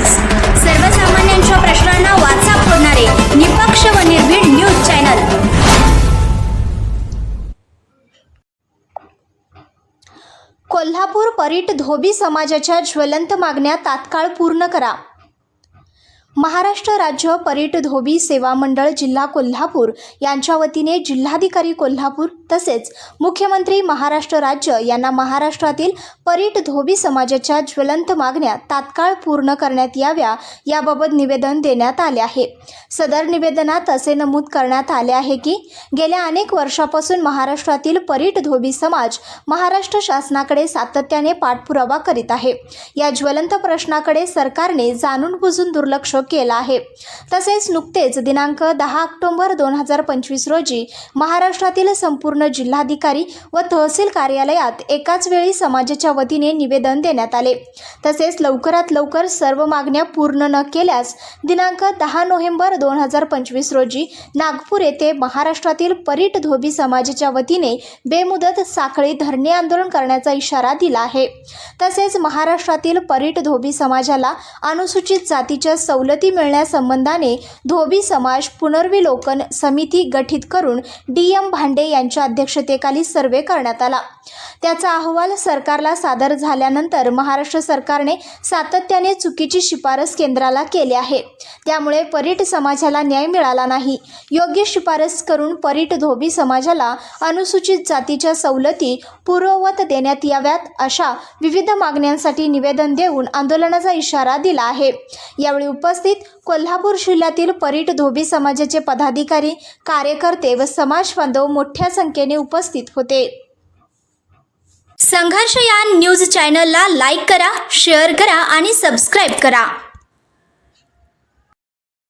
Times सर्वसामान्यांच्या प्रश्नांना वाचा फोडणारे निपक्ष व निर्भीड न्यूज चॅनल. कोल्हापूर परीट धोबी समाजाच्या ज्वलंत मागण्या तात्काळ पूर्ण करा. महाराष्ट्र राज्य परीट धोबी सेवा मंडळ जिल्हा कोल्हापूर यांच्या वतीने जिल्हाधिकारी कोल्हापूर तसेच मुख्यमंत्री महाराष्ट्र राज्य यांना महाराष्ट्रातील परीट धोबी समाजाच्या ज्वलंत मागण्या तात्काळ पूर्ण करण्यात याव्या याबाबत निवेदन देण्यात आले आहे. सदर निवेदनात असे नमूद करण्यात आले आहे की गेल्या अनेक वर्षापासून महाराष्ट्रातील परीट धोबी समाज महाराष्ट्र शासनाकडे सातत्याने पाठपुरावा करीत आहे. या ज्वलंत प्रश्नाकडे सरकारने जाणून बुजून दुर्लक्ष केलं आहे. तसेच नुकतेच दिनांक दहा ऑक्टोबर दोन हजार पंचवीस रोजी महाराष्ट्रातील संपूर्ण जिल्हाधिकारी व तहसील कार्यालयात एकाच वेळी समाजाच्या वतीने निवेदन देण्यात आले. तसेच लवकरात लवकर सर्व मागण्या पूर्ण न केल्यास दिनांक दहा नोव्हेंबर दोन हजार पंचवीस रोजी नागपूर येथे महाराष्ट्रातील परीट धोबी समाजाच्या वतीने बेमुदत साखळी धरणे आंदोलन करण्याचा इशारा दिला आहे. तसेच महाराष्ट्रातील परीट धोबी समाजाला अनुसूचित जातीच्या सवलती मिळण्यासंबंधाने धोबी समाज पुनर्विलोकन समिती गठीत करून डी एम भांडे यांच्या अध्यक्षतेखाली सर्वे करण्यात आला. त्याचा अहवाल सरकारला सादर झाल्यानंतर महाराष्ट्र सरकारने सातत्याने चुकीची शिफारस केंद्राला केली आहे. त्यामुळे परीट समाजाला न्याय मिळाला नाही. योग्य शिफारस करून परीट धोबी समाजाला अनुसूचित जातीच्या सवलती पूर्ववत देण्यात याव्यात अशा विविध मागण्यांसाठी निवेदन देऊन आंदोलनाचा इशारा दिला आहे. यावेळी उपस्थित कोल्हापूर जिल्ह्यातील परीट धोबी समाजाचे पदाधिकारी कार्यकर्ते व समाज बांधव मोठ्या संख्येने उपस्थित होते. संघर्ष या न्यूज चॅनलला लाईक करा शेअर करा आणि सबस्क्राईब करा.